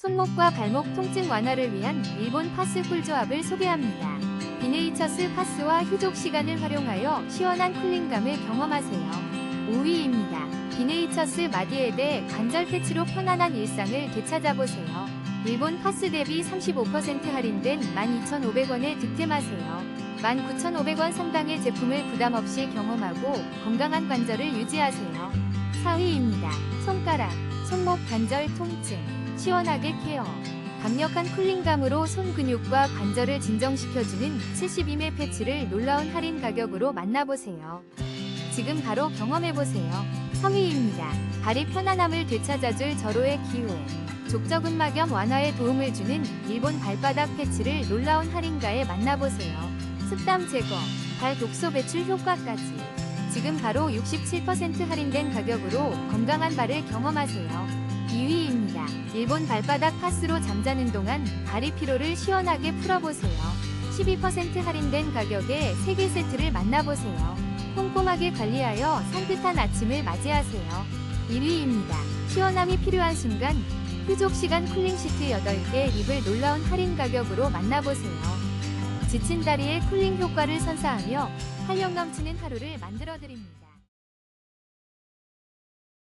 손목과 발목 통증 완화를 위한 일본 파스 꿀조합을 소개합니다. 비네이처스 파스와 휴족 시간을 활용하여 시원한 쿨링감을 경험하세요. 5위입니다. 비네이처스 마디에데 관절 패치로 편안한 일상을 되찾아보세요. 일본 파스 대비 35% 할인된 12,500원에 득템하세요. 19,500원 상당의 제품을 부담 없이 경험하고 건강한 관절을 유지하세요. 4위입니다. 손가락, 손목 관절 통증, 시원하게 케어. 강력한 쿨링감으로 손 근육과 관절을 진정시켜주는 72매 패치를 놀라운 할인 가격으로 만나보세요. 지금 바로 경험해보세요. 3위입니다. 발이 편안함을 되찾아줄 절호의 기회. 족저근막염 완화에 도움을 주는 일본 발바닥 패치를 놀라운 할인가에 만나보세요. 습담 제거, 발 독소 배출 효과까지. 지금 바로 67% 할인된 가격으로 건강한 발을 경험하세요. 2위입니다. 일본 발바닥 파스로 잠자는 동안 발이 피로를 시원하게 풀어보세요. 12% 할인된 가격에 3개 세트를 만나보세요. 꼼꼼하게 관리하여 산뜻한 아침을 맞이하세요. 1위입니다. 시원함이 필요한 순간 휴족 시간 쿨링 시트 8개 입을 놀라운 할인 가격으로 만나보세요. 지친 다리의 쿨링 효과를 선사하며 활력 넘치는 하루를 만들어 드립니다.